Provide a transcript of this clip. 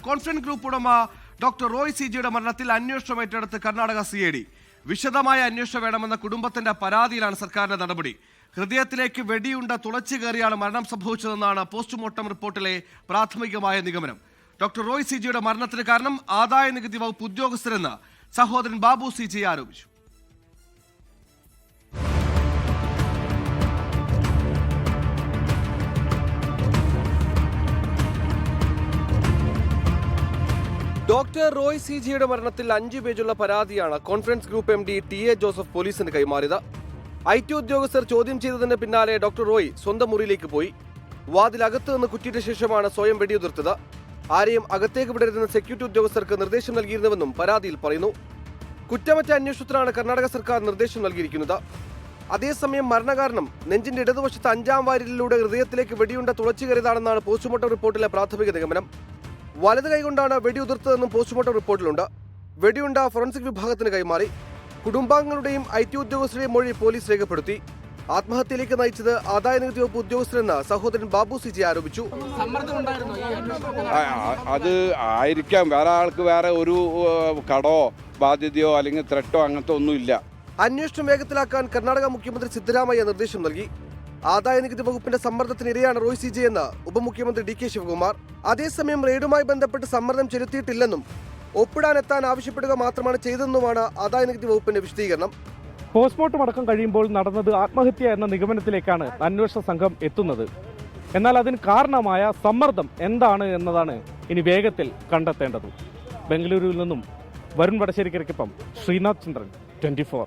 Confident Group ഉടമ doctor Roy C ജിയുടെ മരണത്തിൽ അന്വേഷണം ഏറ്റെടുത്ത് കർണാടക സി ഐ ഡി വിശദമായ അന്വേഷണം വേണമെന്ന കുടുംബത്തിന്റെ പരാതിയിലാണ് സർക്കാരിന്റെ നടപടി. ഹൃദയത്തിലേക്ക് വെടിയുണ്ട തുളച്ചു കയറിയാണ് മരണം സംഭവിച്ചതെന്നാണ് പോസ്റ്റ്മോർട്ടം റിപ്പോർട്ടിലെ പ്രാഥമികമായ നിഗമനം. ഡോക്ടർ റോയ് സി ജിയുടെ മരണത്തിന് കാരണം ആദായ നികുതി വകുപ്പ് ഉദ്യോഗസ്ഥരെന്ന് സഹോദരൻ ബാബു സി ജി ആരോപിച്ചു. ഡോക്ടർ റോയ് സി ജിയുടെ മരണത്തിൽ അഞ്ചു പേജുള്ള പരാതിയാണ് conference group M D T A Joseph പോലീസിന് കൈമാറിയത്. ഐ ടി ഉദ്യോഗസ്ഥർ ചോദ്യം ചെയ്തതിന് പിന്നാലെ ഡോക്ടർ റോയ് സ്വന്തം മുറിയിലേക്ക് പോയി. വാതിലകത്ത് നിന്ന് കുറ്റിയിട്ട ശേഷമാണ് സ്വയം വെടിയുതിർത്തത്. ആരെയും അകത്തേക്ക് വിടരുതെന്ന് സെക്യൂരിറ്റി ഉദ്യോഗസ്ഥർക്ക് നിർദ്ദേശം നൽകിയിരുന്നുവെന്നും പരാതിയിൽ പറയുന്നു. കുറ്റമറ്റ അന്വേഷണത്തിനാണ് കർണാടക സർക്കാർ നിർദ്ദേശം നൽകിയിരിക്കുന്നത്. അതേസമയം മരണകാരണം നെഞ്ചിന്റെ ഇടതുവശത്ത് അഞ്ചാം വാരിലൂടെ ഹൃദയത്തിലേക്ക് വെടിയുണ്ട തുളച്ചു കയറിയതാണെന്നാണ് പോസ്റ്റ്മോർട്ടം റിപ്പോർട്ടിലെ പ്രാഥമിക നിഗമനം. വലത് കൈകൊണ്ടാണ് വെടിയുതിർത്തതെന്നും പോസ്റ്റ്മോർട്ടം റിപ്പോർട്ടിലുണ്ട്. വെടിയുണ്ട ഫോറൻസിക് വിഭാഗത്തിന് കൈമാറി. കുടുംബാംഗങ്ങളുടെയും ഐ ടി ഉദ്യോഗസ്ഥരുടെയും മൊഴി പോലീസ് രേഖപ്പെടുത്തി. ആത്മഹത്യയിലേക്ക് നയിച്ചത് ആദായ നികുതി വകുപ്പ് ഉദ്യോഗസ്ഥരെന്ന് സഹോദരൻ ബാബു സിജി ആരോപിച്ചു. അത് ആയിരിക്കാം. വേറെ ആൾക്ക് വേറെ ഒരു കടോ ബാധ്യതയോ അല്ലെങ്കിൽ ത്രെട്ടോ അങ്ങനത്തെ ഒന്നുമില്ല. അന്വേഷണം വേഗത്തിലാക്കാൻ കർണാടക മുഖ്യമന്ത്രി സിദ്ധരാമയ്യ നിർദ്ദേശം നൽകി. ആദായ നികുതി വകുപ്പിന്റെ സമ്മർദ്ദത്തിനിരയാണ് റോയ് സി ജെ എന്ന് ഉപമുഖ്യമന്ത്രി ഡി കെ ശിവകുമാർ. അതേസമയം റെയ്ഡുമായി ബന്ധപ്പെട്ട് സമ്മർദ്ദം ചെലുത്തിയിട്ടില്ലെന്നും ഒപ്പിടാനെത്താൻ ആവശ്യപ്പെടുക മാത്രമാണ് ചെയ്തതെന്നുമാണ് ആദായനികുതി വകുപ്പിന്റെ വിശദീകരണം. പോസ്റ്റ്മോർട്ടം അടക്കം കഴിയുമ്പോൾ നടന്നത് ആത്മഹത്യ എന്ന നിഗമനത്തിലേക്കാണ് അന്വേഷണ സംഘം എത്തുന്നത്. എന്നാൽ അതിന് കാരണമായ സമ്മർദ്ദം എന്താണ് എന്നതാണ് ഇനി വേഗത്തിൽ കണ്ടെത്തേണ്ടത്. ബംഗളൂരുവിൽ നിന്നും വരുൺ വടശ്ശേരിക്കരയ്ക്കൊപ്പം ശ്രീനാഥ് ചന്ദ്രൻ ട്വന്റി ഫോർ.